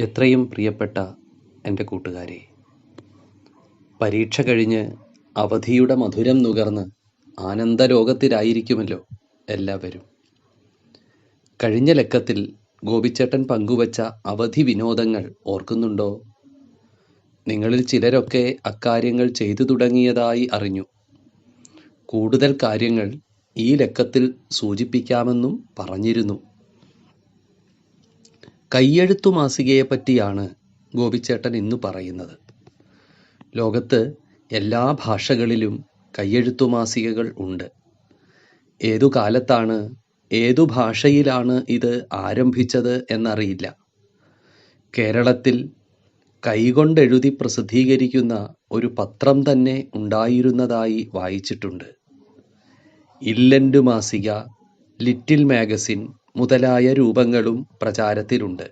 എത്രയും പ്രിയപ്പെട്ട എന്റെ കൂട്ടുകാരെ പരീക്ഷ കഴിഞ്ഞ് അവധിയുടെ മധുരം നുകർന്ന് ആനന്ദരോഗത്തിലായിരിക്കുമല്ലോ എല്ലാവരും. കഴിഞ്ഞ ലക്കത്തിൽ ഗോപിച്ചേട്ടൻ പങ്കുവച്ച അവധി വിനോദങ്ങൾ ഓർക്കുന്നുണ്ടോ? നിങ്ങളിൽ ചിലരൊക്കെ അക്കാര്യങ്ങൾ ചെയ്തു തുടങ്ങിയതായി അറിഞ്ഞു. കൂടുതൽ കാര്യങ്ങൾ ഈ ലക്കത്തിൽ സൂചിപ്പിക്കാമെന്നും പറഞ്ഞിരുന്നു. കയ്യെഴുത്തു മാസികയെ പറ്റിയാണ് ഗോപിച്ചേട്ടൻ ഇന്ന് പറയുന്നത്. ലോകത്ത് എല്ലാ ഭാഷകളിലും കയ്യെഴുത്തു മാസികകൾ ഉണ്ട്. ഏതു കാലത്താണ് ഏതു ഭാഷയിലാണ് ഇത് ആരംഭിച്ചത് എന്നറിയില്ല. കേരളത്തിൽ കൈകൊണ്ടെഴുതി പ്രസിദ്ധീകരിക്കുന്ന ഒരു പത്രം തന്നെ ഉണ്ടായിരുന്നതായി വായിച്ചിട്ടുണ്ട്. ഇല്ലൻഡ് മാസിക ലിറ്റിൽ മാഗസിൻ മുതലായ രൂപങ്ങളും പ്രചാരത്തിലുണ്ട്.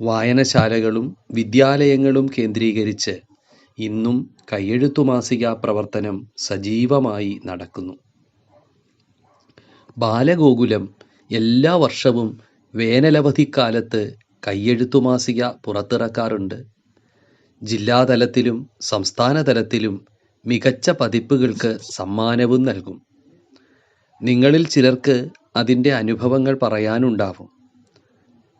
വായനശാലകളും വിദ്യാലയങ്ങളും കേന്ദ്രീകരിച്ച് ഇന്നും കയ്യെഴുത്തു മാസിക പ്രവർത്തനം സജീവമായി നടക്കുന്നു. ബാലഗോകുലം എല്ലാ വർഷവും വേനലവധിക്കാലത്ത് കയ്യെഴുത്തു മാസിക പുറത്തിറക്കാറുണ്ട്. ജില്ലാതലത്തിലും സംസ്ഥാനതലത്തിലും മികച്ച പതിപ്പുകൾക്ക് സമ്മാനവും നൽകും. നിങ്ങളിൽ ചിലർക്ക് അതിന്റെ അനുഭവങ്ങൾ പറയാനുണ്ടാവും.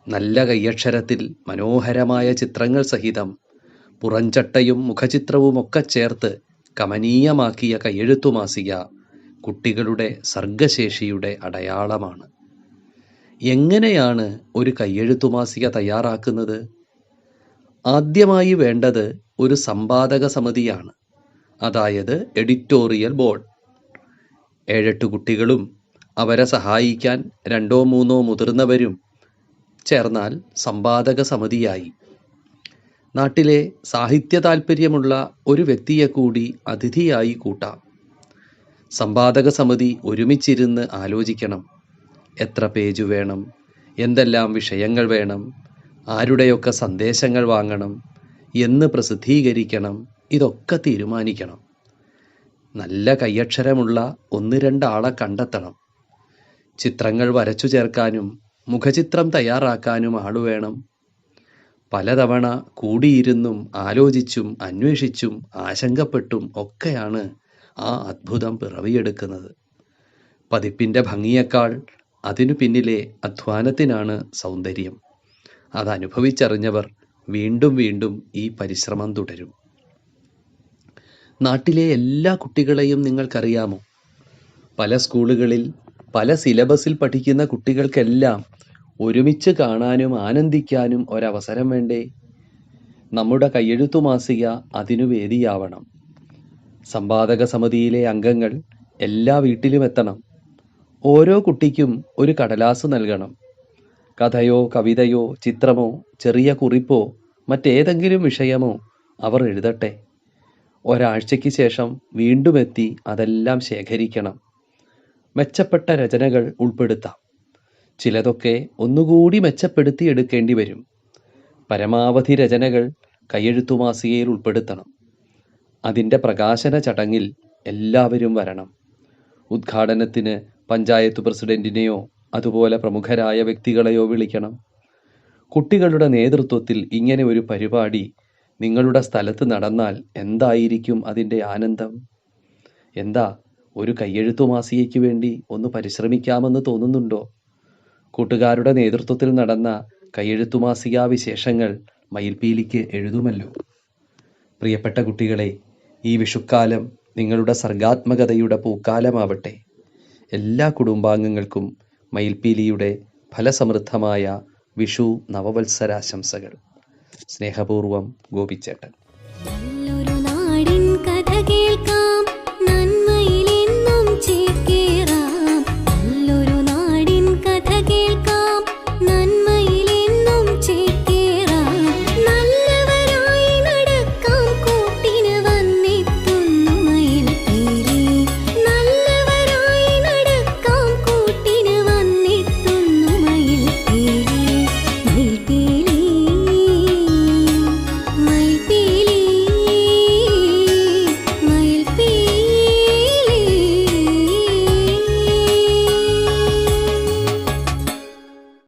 നല്ല കയ്യക്ഷരത്തിൽ മനോഹരമായ ചിത്രങ്ങൾ സഹിതം പുറഞ്ചട്ടയും മുഖചിത്രവുമൊക്കെ ചേർത്ത് കമനീയമാക്കിയ കയ്യെഴുത്തു മാസിക കുട്ടികളുടെ സർഗശേഷിയുടെ അടയാളമാണ്. എങ്ങനെയാണ് ഒരു കയ്യെഴുത്തു മാസിക തയ്യാറാക്കുന്നത്? ആദ്യമായി വേണ്ടത് ഒരു സമ്പാദക സമിതിയാണ്. അതായത് എഡിറ്റോറിയൽ ബോർഡ്. ഏഴെട്ട് കുട്ടികളും അവരെ സഹായിക്കാൻ രണ്ടോ മൂന്നോ മുതിർന്നവരും ചേർന്നാൽ സമ്പാദക സമിതിയായി നാട്ടിലെ സാഹിത്യ താൽപ്പര്യമുള്ള ഒരു വ്യക്തിയെ കൂടി അതിഥിയായി കൂട്ടാം. സമ്പാദക സമിതി ഒരുമിച്ചിരുന്ന് ആലോചിക്കണം. എത്ര പേജ് വേണം? എന്തെല്ലാം വിഷയങ്ങൾ വേണം? ആരുടെയൊക്കെ സന്ദേശങ്ങൾ വാങ്ങണം? എന്ന് പ്രസിദ്ധീകരിക്കണം. ഇതൊക്കെ തീരുമാനിക്കണം. നല്ല കയ്യക്ഷരമുള്ള ഒന്ന് രണ്ടാളെ കണ്ടെത്തണം. ചിത്രങ്ങൾ വരച്ചു ചേർക്കാനും മുഖചിത്രം തയ്യാറാക്കാനും ആളു വേണം. പലതവണ കൂടിയിരുന്നും ആലോചിച്ചും അന്വേഷിച്ചും ആശങ്കപ്പെട്ടും ഒക്കെയാണ് ആ അത്ഭുതം പിറവിയെടുക്കുന്നത്. പതിപ്പിന്റെ ഭംഗിയേക്കാൾ അതിനു പിന്നിലെ അധ്വാനത്തിനാണ് സൗന്ദര്യം. അതനുഭവിച്ചറിഞ്ഞവർ വീണ്ടും വീണ്ടും ഈ പരിശ്രമം തുടരും. നാട്ടിലെ എല്ലാ കുട്ടികളെയും നിങ്ങൾക്കറിയാമോ? പല സ്കൂളുകളിൽ പല സിലബസിൽ പഠിക്കുന്ന കുട്ടികൾക്കെല്ലാം ഒരുമിച്ച് കാണാനും ആനന്ദിക്കാനും ഒരവസരം വേണ്ടേ? നമ്മുടെ കയ്യെഴുത്തു മാസിക അതിനു വേദിയാവണം. സമ്പാദക സമിതിയിലെ അംഗങ്ങൾ എല്ലാ വീട്ടിലും എത്തണം. ഓരോ കുട്ടിക്കും ഒരു കടലാസ് നൽകണം. കഥയോ കവിതയോ ചിത്രമോ ചെറിയ കുറിപ്പോ മറ്റേതെങ്കിലും വിഷയമോ അവർ എഴുതട്ടെ. ഒരാഴ്ചയ്ക്ക് ശേഷം വീണ്ടും എത്തി അതെല്ലാം ശേഖരിക്കണം. മെച്ചപ്പെട്ട രചനകൾ ഉൾപ്പെടുത്താം. ചിലതൊക്കെ ഒന്നുകൂടി മെച്ചപ്പെടുത്തി എടുക്കേണ്ടി വരും. പരമാവധി രചനകൾ കയ്യെഴുത്തു മാസികയിൽ ഉൾപ്പെടുത്തണം. അതിന്റെ പ്രകാശന ചടങ്ങിൽ എല്ലാവരും വരണം. ഉദ്ഘാടനത്തിന് പഞ്ചായത്ത് പ്രസിഡന്റിനെയോ അതുപോലെ പ്രമുഖരായ വ്യക്തികളെയോ വിളിക്കണം. കുട്ടികളുടെ നേതൃത്വത്തിൽ ഇങ്ങനെ ഒരു പരിപാടി നിങ്ങളുടെ സ്ഥലത്ത് നടന്നാൽ എന്തായിരിക്കും അതിന്റെ ആനന്ദം? എന്താ ഒരു കയ്യെഴുത്തു മാസികയ്ക്ക് വേണ്ടി ഒന്ന് പരിശ്രമിക്കാമെന്ന് തോന്നുന്നുണ്ടോ? കൂട്ടുകാരുടെ നേതൃത്വത്തിൽ നടന്ന കയ്യെഴുത്തു മാസികാ വിശേഷങ്ങൾ മയിൽപീലിക്ക് എഴുതുമല്ലോ. പ്രിയപ്പെട്ട കുട്ടികളെ ഈ വിഷുക്കാലം നിങ്ങളുടെ സർഗാത്മകതയുടെ പൂക്കാലമാവട്ടെ. എല്ലാ കുടുംബാംഗങ്ങൾക്കും മയിൽപീലിയുടെ ഫലസമൃദ്ധമായ വിഷു നവവത്സരാശംസകൾ. സ്നേഹപൂർവം ഗോപിച്ചേട്ടൻ.